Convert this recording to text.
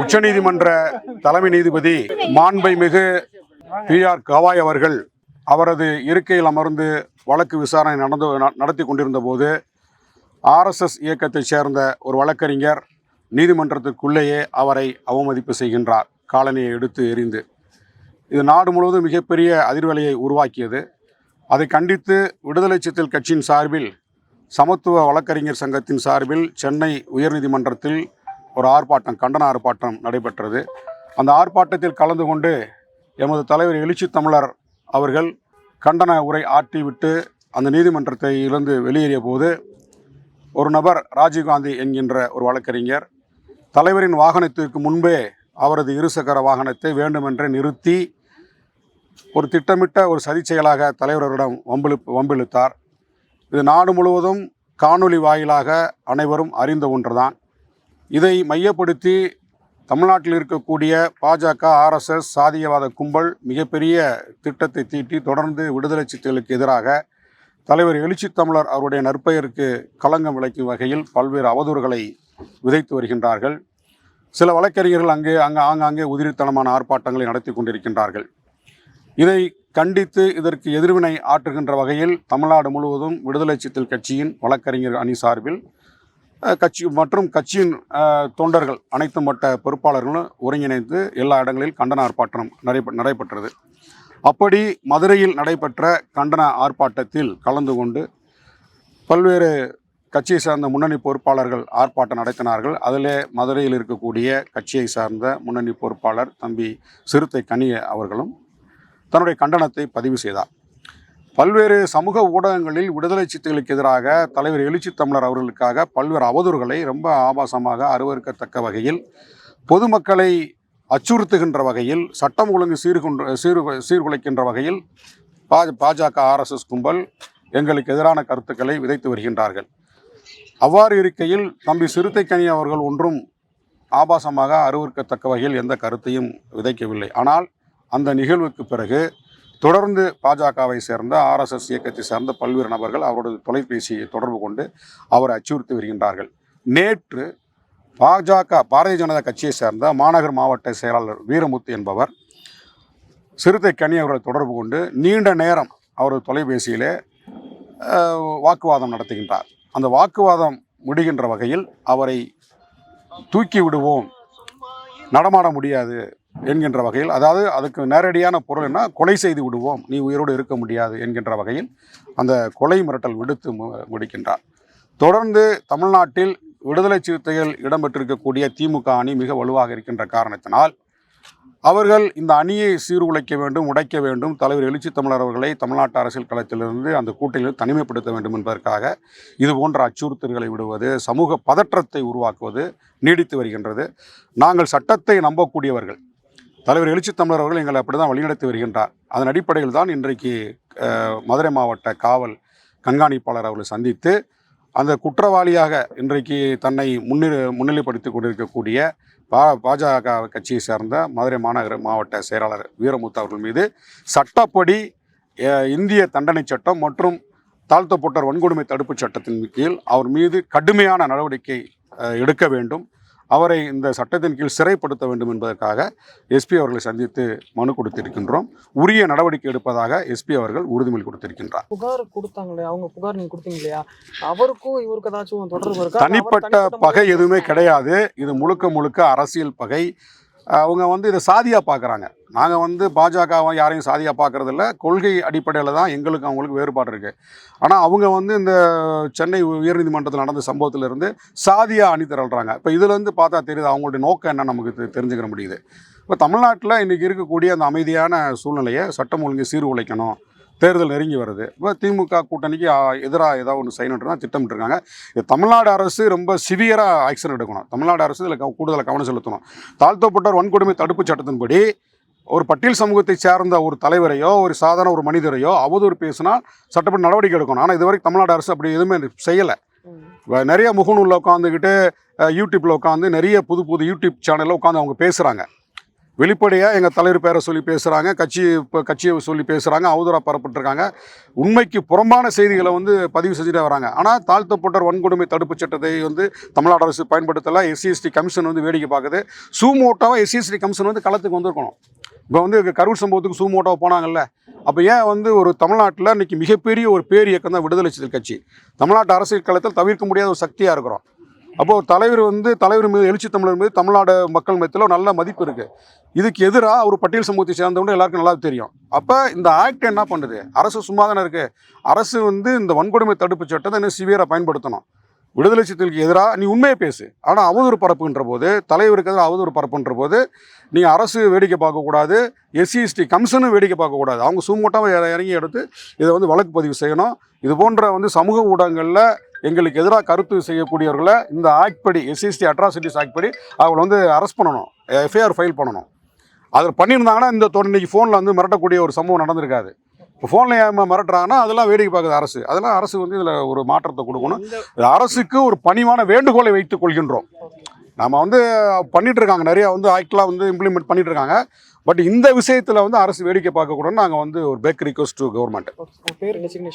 உச்சநீதிமன்ற தலைமை நீதிபதி மாண்பைமிகு பி ஆர் கவாய் அவர்கள் அவரது இருக்கையில் அமர்ந்து வழக்கு விசாரணை நடந்து ந- நடத்தி கொண்டிருந்த போது ஆர்எஸ்எஸ் இயக்கத்தைச் சேர்ந்த ஒரு வழக்கறிஞர் நீதிமன்றத்திற்குள்ளேயே அவரை அவமதிப்பு செய்கின்றார். காலனியை எடுத்து எரிந்து இது நாடு முழுவதும் மிகப்பெரிய அதிர்வலையை உருவாக்கியது. அதை கண்டித்து விடுதலை சித்தல் கட்சியின் சார்பில் சமத்துவ வழக்கறிஞர் சங்கத்தின் சார்பில் சென்னை உயர்நீதிமன்றத்தில் ஒரு ஆர்ப்பாட்டம் கண்டன ஆர்ப்பாட்டம் நடைபெற்றது. அந்த ஆர்ப்பாட்டத்தில் கலந்து கொண்டு எமது தலைவர் எழுச்சி தமிழர் அவர்கள் கண்டன உரை ஆற்றிவிட்டு அந்த நீதிமன்றத்தை இருந்து வெளியேறிய போது ஒரு நபர் ராஜீவ்காந்தி என்கின்ற ஒரு வழக்கறிஞர் தலைவரின் வாகனத்திற்கு முன்பே அவரது இருசக்கர வாகனத்தை வேண்டுமென்றே நிறுத்தி ஒரு திட்டமிட்ட ஒரு சதி செயலாக தலைவரிடம் வம்பிழு வம்பிழுத்தார். இது நாடு முழுவதும் காணொளி வாயிலாக அனைவரும் அறிந்த ஒன்றுதான். இதை மையப்படுத்தி தமிழ்நாட்டில் இருக்கக்கூடிய பாஜக ஆர்எஸ்எஸ் சாதியவாத கும்பல் மிகப்பெரிய திட்டத்தை தீட்டி தொடர்ந்து விடுதலை சிறுத்தைகளுக்கு எதிராக தலைவர் எழுச்சி தமிழர் அவருடைய நற்பெயருக்கு களங்கம் விளைக்கும் வகையில் பல்வேறு அவதூறுகளை விதைத்து வருகின்றார்கள். சில வழக்கறிஞர்கள் அங்கே அங்கே ஆங்காங்கே உதிரித்தனமான ஆர்ப்பாட்டங்களை நடத்தி கொண்டிருக்கின்றார்கள். இதை கண்டித்து இதற்கு எதிர்வினை ஆற்றுகின்ற வகையில் தமிழ்நாடு முழுவதும் விடுதலை சிறுத்தைகள் கட்சியின் வழக்கறிஞர் அணி சார்பில் கட்சி மற்றும் கட்சியின் தொண்டர்கள் அனைத்து மட்ட பொறுப்பாளர்களும் ஒருங்கிணைந்து எல்லா இடங்களில் கண்டன ஆர்ப்பாட்டம் நடைபெ நடைபெற்றது. அப்படி மதுரையில் நடைபெற்ற கண்டன ஆர்ப்பாட்டத்தில் கலந்து கொண்டு பல்வேறு கட்சியை சார்ந்த முன்னணி பொறுப்பாளர்கள் ஆர்ப்பாட்டம் நடத்தினார்கள். அதிலே மதுரையில் இருக்கக்கூடிய கட்சியை சார்ந்த முன்னணி பொறுப்பாளர் தம்பி சிறுத்தை கனிய அவர்களும் தன்னுடைய கண்டனத்தை பதிவு செய்தார். பல்வேறு சமூக ஊடகங்களில் விடுதலை சித்தைகளுக்கு எதிராக தலைவர் எழுச்சி தமிழர் அவர்களுக்காக பல்வேறு அவதூறுகளை ரொம்ப ஆபாசமாக அருவறுக்கத்தக்க வகையில் பொதுமக்களை அச்சுறுத்துகின்ற வகையில் சட்டம் ஒழுங்கு சீர்குன்ற சீர் சீர்குலைக்கின்ற வகையில் பா பாஜக ஆர்எஸ்எஸ் கும்பல் எங்களுக்கு எதிரான கருத்துக்களை விதைத்து வருகின்றார்கள். அவ்வாறு இருக்கையில் தம்பி சிறுத்தைக்கனி அவர்கள் ஒன்றும் ஆபாசமாக அருவருக்கத்தக்க வகையில் எந்த கருத்தையும் விதைக்கவில்லை. ஆனால் அந்த நிகழ்வுக்கு பிறகு தொடர்ந்து பாஜகவை சேர்ந்த ஆர்எஸ்எஸ் இயக்கத்தை சேர்ந்த பல்வேறு நபர்கள் அவரது தொலைபேசியை தொடர்பு கொண்டு அவரை அச்சுறுத்தி வருகின்றார்கள். நேற்று பாஜக பாரதிய ஜனதா கட்சியை சேர்ந்த மாநகர் மாவட்ட செயலாளர் வீரமுத்து என்பவர் சிறுத்தை கனி அவர்களை தொடர்பு கொண்டு நீண்ட நேரம் அவரது தொலைபேசியிலே வாக்குவாதம் நடத்துகின்றார். அந்த வாக்குவாதம் முடிகின்ற வகையில் அவரை தூக்கி விடுவோம் நடமாட முடியாது என்கின்ற வகையில் அதாவது அதுக்கு நேரடியான பொருள் என்ன கொலை செய்து விடுவோம் நீ உயிரோடு இருக்க முடியாது என்கின்ற வகையில் அந்த கொலை மிரட்டல் விடுத்து மு- முடிக்கின்றார். தொடர்ந்து தமிழ்நாட்டில் விடுதலை சிறுத்தைகள் இடம்பெற்றிருக்கக்கூடிய திமுக அணி மிக வலுவாக இருக்கின்ற காரணத்தினால் அவர்கள் இந்த அணியை சீர்குலைக்க வேண்டும் உடைக்க வேண்டும் தலைவர் எழுச்சி தமிழர் அவர்களை தமிழ்நாட்டு அரசியல் களத்திலிருந்து அந்த கூட்டணியில் தனிமைப்படுத்த வேண்டும் என்பதற்காக இது போன்ற அச்சுறுத்தல்களை விடுவது சமூக பதற்றத்தை உருவாக்குவது நீடித்து வருகின்றது. நாங்கள் சட்டத்தை நம்பக்கூடியவர்கள் தலைவர் எழுச்சி தமிழர் அவர்கள் எங்களை அப்படி தான் வழிநடத்தி வருகின்றார். அதன் அடிப்படையில் தான் இன்றைக்கு மதுரை மாவட்ட காவல் கண்காணிப்பாளர் அவர்களை சந்தித்து அந்த குற்றவாளியாக இன்றைக்கு தன்னை முன்னிறு முன்னிலைப்படுத்தி கொண்டிருக்கக்கூடிய பா பாஜக கட்சியை சேர்ந்த மதுரை மாநகர மாவட்ட செயலாளர் வீரமுத்து அவர்கள் மீது சட்டப்படி இந்திய தண்டனை சட்டம் மற்றும் தாழ்த்தப்பட்டோர் வன்கொடுமை தடுப்புச் சட்டத்தின் கீழ் அவர் மீது கடுமையான நடவடிக்கை எடுக்க வேண்டும். அவரை இந்த சட்டத்தின் கீழ் சிறைப்படுத்த வேண்டும் என்பதற்காக எஸ்பி அவர்களை சந்தித்து மனு கொடுத்திருக்கின்றோம். உரிய நடவடிக்கை எடுப்பதாக எஸ்பி அவர்கள் உறுதிமொழி கொடுத்திருக்கின்றார். புகார் கொடுத்தாங்களே அவங்க புகார் நீங்க கொடுத்தீங்க இல்லையா அவருக்கும் இவருக்கு ஏதாச்சும் தொடர்பு இருக்கா? தனிப்பட்ட பகை எதுவுமே? கிடையாது. இது முழுக்க முழுக்க அரசியல் பகை. அவங்க வந்து இதை சாதியாக பார்க்குறாங்க. நாங்கள் வந்து பாஜகவை யாரையும் சாதியாக பார்க்கறதில்ல. கொள்கை அடிப்படையில் தான் எங்களுக்கு அவங்களுக்கு வேறுபாடு இருக்குது ஆனால் அவங்க வந்து இந்த சென்னை உயர்நீதிமன்றத்தில் நடந்த சம்பவத்திலிருந்து சாதியாக அணி திரள்றாங்க. இப்போ இதுலேருந்து பார்த்தா தெரியுது அவங்களுடைய நோக்கம் என்ன நமக்கு தெ- தெரிஞ்சுக்கிற முடியுது. இப்போ தமிழ்நாட்டில் இன்றைக்கி இருக்கக்கூடிய அந்த அமைதியான சூழ்நிலையை சட்டம் ஒழுங்கு சீர்குலைக்கணும். தேர்தல் நெருங்கி வருது. இப்போ திமுக கூட்டணிக்கு எதிராக ஏதாவது ஒன்று செய்யணுன்ட்டு தான் திட்டமிட்டிருக்காங்க இது தமிழ்நாடு அரசு ரொம்ப சிவியராக ஆக்ஷன் எடுக்கணும். தமிழ்நாடு அரசு இதில் கூடுதலாக கவனம் செலுத்தணும். தாழ்த்தப்பட்டோர் வன்கொடுமை தடுப்புச் சட்டத்தின்படி ஒரு பட்டியல் சமூகத்தை சேர்ந்த ஒரு தலைவரையோ ஒரு சாதாரண ஒரு மனிதரையோ அவதூறு பேசினால் சட்டப்படி நடவடிக்கை எடுக்கணும். ஆனால் இதுவரைக்கும் தமிழ்நாடு அரசு அப்படி எதுவுமே செய்யலை. நிறைய முகநூலில் உட்காந்துக்கிட்டு யூடியூப்பில் உட்காந்து நிறைய புது புது யூடியூப் சேனலில் உட்காந்து அவங்க பேசுகிறாங்க வெளிப்படையாக எங்கள் தலைவர் பேரை சொல்லி பேசுகிறாங்க கட்சி இப்போ கட்சியை சொல்லி பேசுகிறாங்க அவதூறாக பரப்பிட்டுருக்காங்க உண்மைக்கு புறம்பான செய்திகளை வந்து பதிவு செஞ்சுட்டே வராங்க. ஆனால் தாழ்த்தப்பட்டோர் வன்கொடுமை தடுப்புச் சட்டத்தை வந்து தமிழ்நாடு அரசு பயன்படுத்தலை. எஸ்சிஎஸ்டி கமிஷன் வந்து வேடிக்கை பார்க்குது சூமோட்டாவாக எஸ்சிஎஸ்டி கமிஷன் வந்து களத்துக்கு வந்திருக்கணும். இப்போ வந்து கரூர் சம்பவத்துக்கு சூமோட்டாவை போனாங்கல்ல. அப்போ ஏன் வந்து ஒரு தமிழ்நாட்டில் இன்றைக்கி மிகப்பெரிய ஒரு பேர் இயக்கம் தான் விடுதலை சிறுத்தைகள் கட்சி. தமிழ்நாட்டு அரசியல் களத்தில் தவிர்க்க முடியாத ஒரு சக்தியாக இருக்கிறோம். அப்போது தலைவர் வந்து தலைவர் மீது எழுச்சி தமிழர் மீது தமிழ்நாடு மக்கள் மத்தியில் ஒரு நல்ல மதிப்பு இருக்குது இதுக்கு எதிராக அவர் பட்டியல் சமூகத்தை சேர்ந்தவங்க எல்லாருக்கும் நல்லா தெரியும். அப்போ இந்த ஆக்ட் என்ன பண்ணுது? அரசு சும்மா தானே இருக்குது அரசு வந்து இந்த வன்கொடுமை தடுப்பு சட்டத்தை இன்னும் சிவியராக பயன்படுத்தணும். விடுதலை சிறுத்தைகளுக்கு எதிராக நீ உண்மையை பேசு. ஆனால் அவதூறு பரப்புன்ற போது தலைவருக்கு எதிராக அவதூறு பரப்புன்ற போது நீ அரசு வேடிக்கை பார்க்கக்கூடாது எஸ்சிஎஸ்டி கமிஷனும் வேடிக்கை பார்க்கக்கூடாது அவங்க சுமூட்டமாக இறங்கி எடுத்து இதை வந்து வழக்கு பதிவு செய்யணும். இது போன்ற வந்து சமூக ஊடகங்களில் எங்களுக்கு எதிராக கருத்து செய்யக்கூடியவர்களை இந்த ஆக்ட் படி எஸ்சிஎஸ்டி அட்ராசிட்டிஸ் ஆக்ட் படி அவங்களை வந்து அரெஸ்ட் பண்ணணும். எஃப்ஐஆர் ஃபைல் பண்ணணும். அதில் பண்ணியிருந்தாங்கன்னா இந்த இன்னைக்கு ஃபோனில் வந்து மிரட்டக்கூடிய ஒரு சம்பவம் நடந்திருக்காது. இப்போ ஃபோனில் ஏன் மிரட்டுறாங்கன்னா அதெல்லாம் வேடிக்கை பார்க்குது அரசு. அதெல்லாம் அரசு வந்து இதில் ஒரு மாற்றத்தை கொடுக்கணும். அரசுக்கு ஒரு பணிவான வேண்டுகோளை வைத்துக் கொள்கின்றோம். நம்ம வந்து பண்ணிட்டு இருக்காங்க. நிறைய வந்து ஆக்ட்லாம் வந்து இம்ப்ளிமெண்ட் பண்ணிட்டு இருக்காங்க. பட் இந்த விஷயத்தில் வந்து அரசு வேடிக்கை பார்க்கக்கூடாதுன்னு நாங்கள் வந்து ஒரு பேக் ரிக்வஸ்ட் டு கவர்மெண்ட்